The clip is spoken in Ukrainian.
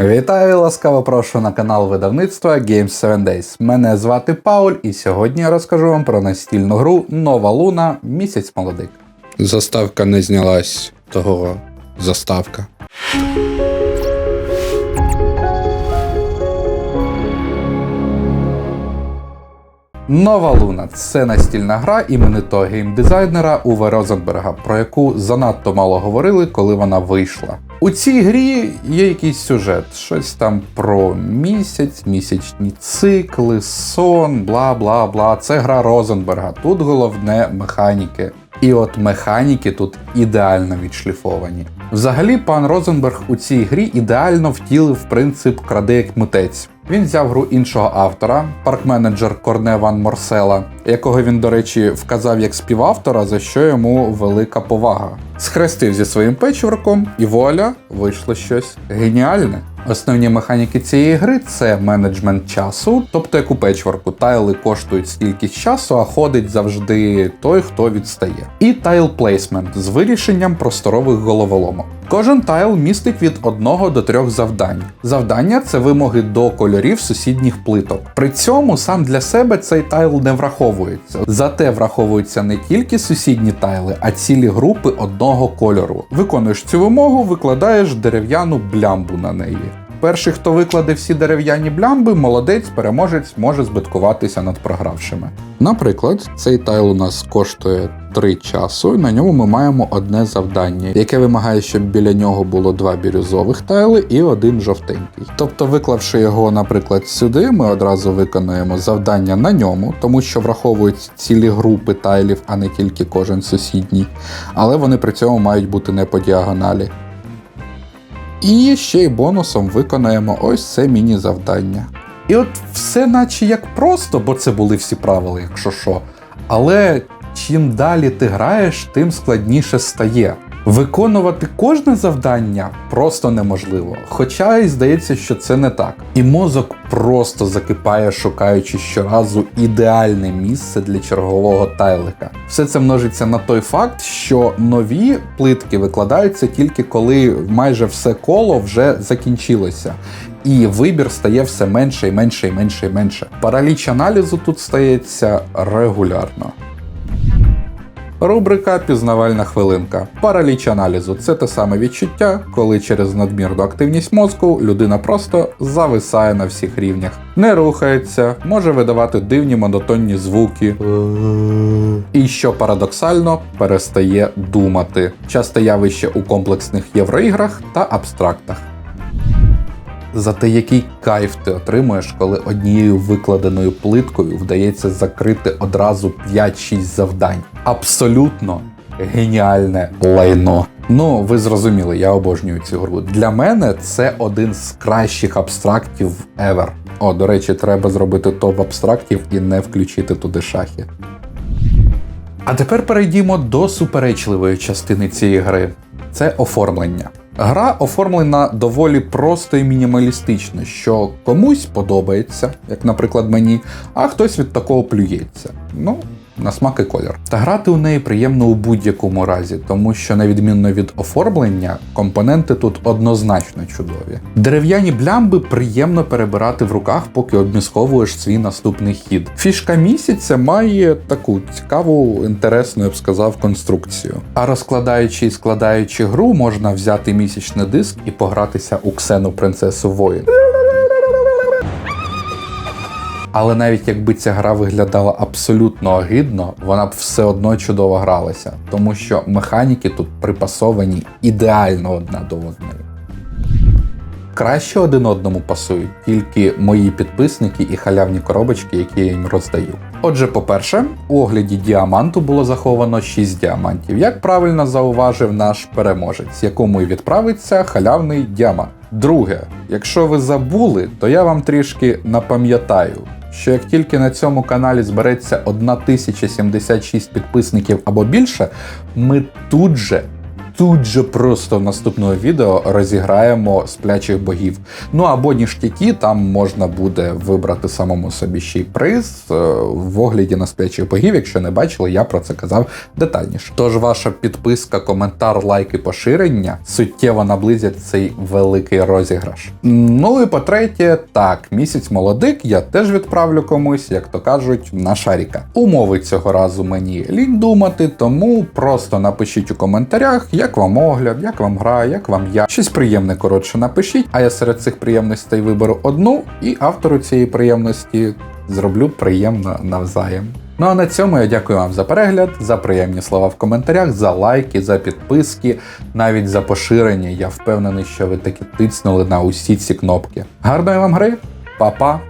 Вітаю, ласкаво прошу на канал видавництва Games 7 Days. Мене звати Пауль, і сьогодні я розкажу вам про настільну гру Нова Луна Місяць молодик. Заставка не знялась того заставка. Нова Луна це настільна гра іменитого геймдизайнера Уве Розенберга, про яку занадто мало говорили, коли вона вийшла. У цій грі є якийсь сюжет, щось там про місяць, місячні цикли, сон, бла бла бла. Це гра Розенберга. Тут головне механіки. І от механіки тут ідеально відшліфовані. Взагалі, пан Розенберг у цій грі ідеально втілив принцип кради як митець. Він взяв гру іншого автора, парк-менеджер Корне Ван Морсела, якого він, до речі, вказав як співавтора, за що йому велика повага. Схрестив зі своїм печворком, і вуаля, вийшло щось геніальне. Основні механіки цієї гри це менеджмент часу, тобто як у печворку, тайли коштують стільки часу, а ходить завжди той, хто відстає. І тайл плейсмент з вирішенням просторових головоломок. Кожен тайл містить від 1 до 3 завдань. Завдання це вимоги до кольорів сусідніх плиток. При цьому сам для себе цей тайл не враховується. Зате враховуються не тільки сусідні тайли, а цілі групи одного кольору. Виконуєш цю вимогу, викладаєш дерев'яну блямбу на неї. Перший, хто викладе всі дерев'яні блямби, молодець, переможець може збиткуватися над програвшими. Наприклад, цей тайл у нас коштує 3 часу, і на ньому ми маємо одне завдання, яке вимагає, щоб біля нього було два бірюзових тайли і один жовтенький. Тобто, виклавши його, наприклад, сюди, ми одразу виконуємо завдання на ньому, тому що враховують цілі групи тайлів, а не тільки кожен сусідній, але вони при цьому мають бути не по діагоналі. І ще й бонусом виконаємо ось це міні-завдання. І от все наче як просто, бо це були всі правила, якщо що. Але чим далі ти граєш, тим складніше стає. Виконувати кожне завдання просто неможливо. Хоча й здається, що це не так. І мозок просто закипає, шукаючи щоразу ідеальне місце для чергового тайлика. Все це множиться на той факт, що нові плитки викладаються тільки коли майже все коло вже закінчилося. І вибір стає все менше і менше і менше і менше. Параліч аналізу тут стається регулярно. Рубрика Пізнавальна хвилинка. Параліч аналізу це те саме відчуття, коли через надмірну активність мозку людина просто зависає на всіх рівнях, не рухається, може видавати дивні монотонні звуки. І що парадоксально перестає думати. Часте явище у комплексних євроіграх та абстрактах. Зате який кайф ти отримуєш, коли однією викладеною плиткою вдається закрити одразу 5-6 завдань. Абсолютно геніальне лайно. Ну, ви зрозуміли, я обожнюю цю гру. Для мене це один з кращих абстрактів ever. О, до речі, треба зробити топ абстрактів і не включити туди шахи. А тепер перейдімо до суперечливої частини цієї гри це оформлення. Гра оформлена доволі просто і мінімалістично, що комусь подобається, як, наприклад, мені, а хтось від такого плюється. Ну, на смак і колір. Та грати у неї приємно у будь-якому разі, тому що, на відмінно від оформлення, компоненти тут однозначно чудові. Дерев'яні блямби приємно перебирати в руках, поки обмісковуєш свій наступний хід. Фішка місяця має таку цікаву, інтересну, я б сказав, конструкцію. А розкладаючи і складаючи гру, можна взяти місячний диск і погратися у Ксену принцесу воїн. Але навіть якби ця гра виглядала абсолютно огидно, вона б все одно чудово гралася, тому що механіки тут припасовані ідеально одна до одної. Краще один одному пасують тільки мої підписники і халявні коробочки, які я їм роздаю. Отже, по-перше, у огляді діаманту було заховано 6 діамантів, як правильно зауважив наш переможець, якому і відправиться халявний діамант. Друге, якщо ви забули, то я вам трішки напам'ятаю, що як тільки на цьому каналі збереться 1076 підписників або більше, ми тут же. Тут же просто в наступному відео розіграємо сплячих богів. Ну або ніштяки, там можна буде вибрати самому собі ще й приз е, в огляді на сплячих богів. Якщо не бачили, я про це казав детальніше. Тож ваша підписка, коментар, лайк і поширення суттєво наблизять цей великий розіграш. Ну і по-третє, так, місяць молодик я теж відправлю комусь, як то кажуть, на шаріка. Умови цього разу мені лінь думати, тому просто напишіть у коментарях, як вам огляд, як вам гра, як вам я. Щось приємне, коротше, напишіть, а я серед цих приємностей виберу одну, і автору цієї приємності зроблю приємно навзаєм. Ну а на цьому я дякую вам за перегляд, за приємні слова в коментарях, за лайки, за підписки, навіть за поширення. Я впевнений, що ви таки тиснули на усі ці кнопки. Гарної вам гри, Па-па!